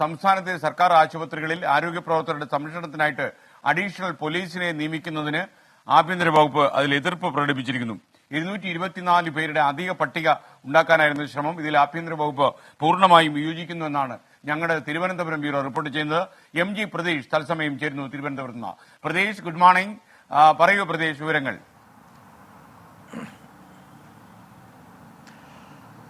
സംസ്ഥാനത്തെ സർക്കാർ ആശുപത്രികളിൽ ആരോഗ്യ പ്രവർത്തകരുടെ സംരക്ഷണത്തിനായിട്ട് അഡീഷണൽ പോലീസിനെ നിയമിക്കുന്നതിന് ആഭ്യന്തര വകുപ്പ് അതിൽ എതിർപ്പ് പ്രകടിപ്പിച്ചിരിക്കുന്നു. ഇരുന്നൂറ്റി ഇരുപത്തിനാല് പേരുടെ അധിക പട്ടിക ഉണ്ടാക്കാനായിരുന്നു ശ്രമം. ഇതിൽ ആഭ്യന്തര വകുപ്പ് പൂർണമായും വിയോജിക്കുന്നുവെന്നാണ് ഞങ്ങളുടെ തിരുവനന്തപുരം ബ്യൂറോ റിപ്പോർട്ട് ചെയ്യുന്നത്. എം ജി പ്രതീഷ് തത്സമയം ചേരുന്നു തിരുവനന്തപുരത്ത് പ്രതീഷ് ഗുഡ് മോർണിംഗ് പറയൂ പ്രതീഷ് വിവരങ്ങൾ.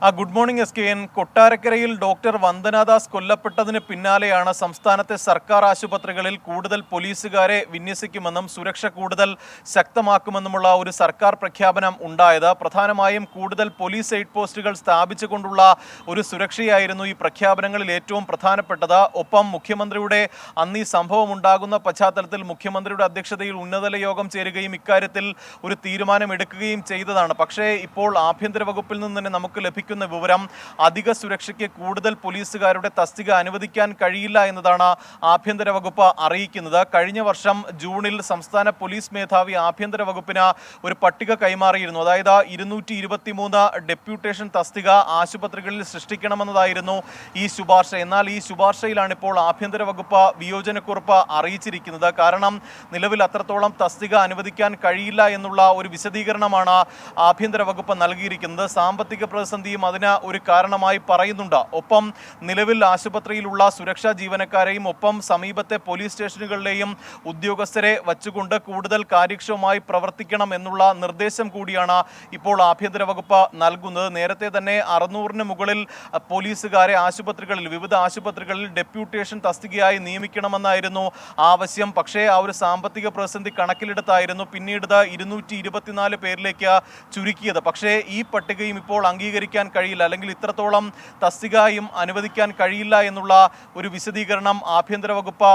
ആ good morning S K N. കൊട്ടാരക്കരയിൽ ഡോക്ടർ വന്ദനാദാസ് കൊല്ലപ്പെട്ടതിന് പിന്നാലെയാണ് സംസ്ഥാനത്തെ സർക്കാർ ആശുപത്രികളിൽ കൂടുതൽ പോലീസുകാരെ വിന്യസിക്കുമെന്നും സുരക്ഷ കൂടുതൽ ശക്തമാക്കുമെന്നുമുള്ള ഒരു സർക്കാർ പ്രഖ്യാപനം ഉണ്ടായത്. പ്രധാനമായും കൂടുതൽ പോലീസ് എയ്ഡ് പോസ്റ്റുകൾ സ്ഥാപിച്ചുകൊണ്ടുള്ള ഒരു സുരക്ഷയായിരുന്നു ഈ പ്രഖ്യാപനങ്ങളിൽ ഏറ്റവും പ്രധാനപ്പെട്ടത്. ഒപ്പം മുഖ്യമന്ത്രിയുടെ അന്ന് ഈ സംഭവം ഉണ്ടാകുന്ന പശ്ചാത്തലത്തിൽ മുഖ്യമന്ത്രിയുടെ അധ്യക്ഷതയിൽ ഉന്നതല യോഗം ചേരുകയും ഇക്കാര്യത്തിൽ ഒരു തീരുമാനം എടുക്കുകയും ചെയ്തതാണ്. പക്ഷേ ഇപ്പോൾ ആഭ്യന്തര വകുപ്പിൽ നിന്ന് തന്നെ നമുക്ക് ലഭിക്കുന്ന വിവരം അധിക സുരക്ഷയ്ക്ക് കൂടുതൽ പോലീസുകാരുടെ തസ്തിക അനുവദിക്കാൻ കഴിയില്ല എന്നതാണ് ആഭ്യന്തര വകുപ്പ് അറിയിക്കുന്നത്. കഴിഞ്ഞ വർഷം ജൂണിൽ സംസ്ഥാന പോലീസ് മേധാവി ആഭ്യന്തര വകുപ്പിന് ഒരു പട്ടിക കൈമാറിയിരുന്നു. അതായത് ഇരുന്നൂറ്റി ഇരുപത്തിമൂന്ന് ഡെപ്യൂട്ടേഷൻ തസ്തിക ആശുപത്രികളിൽ സൃഷ്ടിക്കണമെന്നതായിരുന്നു ഈ ശുപാർശ. എന്നാൽ ഈ ശുപാർശയിലാണ് ഇപ്പോൾ ആഭ്യന്തര വകുപ്പ് വിയോജനക്കുറിപ്പ് അറിയിച്ചിരിക്കുന്നത്. കാരണം നിലവിൽ അത്രത്തോളം തസ്തിക അനുവദിക്കാൻ കഴിയില്ല എന്നുള്ള ഒരു വിശദീകരണമാണ് ആഭ്യന്തര വകുപ്പ് നൽകിയിരിക്കുന്നത്. സാമ്പത്തിക പ്രതിസന്ധിയും അതിന് ഒരു കാരണമായി പറയുന്നുണ്ട്. ഒപ്പം നിലവിൽ ആശുപത്രിയിലുള്ള സുരക്ഷാ ജീവനക്കാരെയും ഒപ്പം സമീപത്തെ പോലീസ് സ്റ്റേഷനുകളിലെയും ഉദ്യോഗസ്ഥരെ വച്ചുകൊണ്ട് കൂടുതൽ കാര്യക്ഷമമായി പ്രവർത്തിക്കണം എന്നുള്ള നിർദ്ദേശം കൂടിയാണ് ഇപ്പോൾ ആഭ്യന്തര വകുപ്പ് നൽകുന്നത്. നേരത്തെ തന്നെ അറുന്നൂറിന് മുകളിൽ പോലീസുകാരെ ആശുപത്രികളിൽ വിവിധ ആശുപത്രികളിൽ ഡെപ്യൂട്ടേഷൻ തസ്തികയായി നിയമിക്കണമെന്നായിരുന്നു ആവശ്യം. പക്ഷേ ആ ഒരു സാമ്പത്തിക പ്രതിസന്ധി കണക്കിലെടുത്തായിരുന്നു പിന്നീട് ഇരുന്നൂറ്റി ഇരുപത്തിനാല് പേരിലേക്ക് ചുരുക്കിയത്. പക്ഷേ ഈ പട്ടികയും ഇപ്പോൾ അംഗീകരിക്കാൻ കഴിയില്ല അല്ലെങ്കിൽ ഇത്രത്തോളം തസ്തികയും അനുവദിക്കാൻ കഴിയില്ല എന്നുള്ള ഒരു വിശദീകരണം ആഭ്യന്തര വകുപ്പ്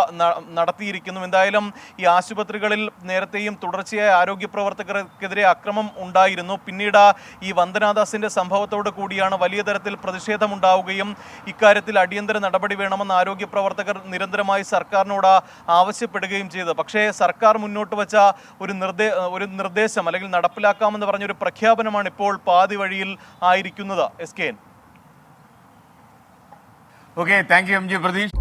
നടത്തിയിരിക്കുന്നു. എന്തായാലും ഈ ആശുപത്രികളിൽ നേരത്തെയും തുടർച്ചയായ ആരോഗ്യ പ്രവർത്തകർക്കെതിരെ അക്രമം ഉണ്ടായിരുന്നു. പിന്നീട് ഈ വന്ദനാദാസിന്റെ സംഭവത്തോട് കൂടിയാണ് വലിയ തരത്തിൽ പ്രതിഷേധമുണ്ടാവുകയും ഇക്കാര്യത്തിൽ അടിയന്തര നടപടി വേണമെന്ന് ആരോഗ്യ പ്രവർത്തകർ നിരന്തരമായി സർക്കാരിനോട് ആവശ്യപ്പെടുകയും ചെയ്തു പക്ഷേ സർക്കാർ മുന്നോട്ട് വച്ച ഒരു നിർദ്ദേ ഒരു നിർദ്ദേശം അല്ലെങ്കിൽ നടപ്പിലാക്കാമെന്ന് പറഞ്ഞൊരു പ്രഖ്യാപനമാണ് ഇപ്പോൾ പാതി വഴിയിൽ ആയിരിക്കുന്നത്. S K N okay thank you M G Pratheesh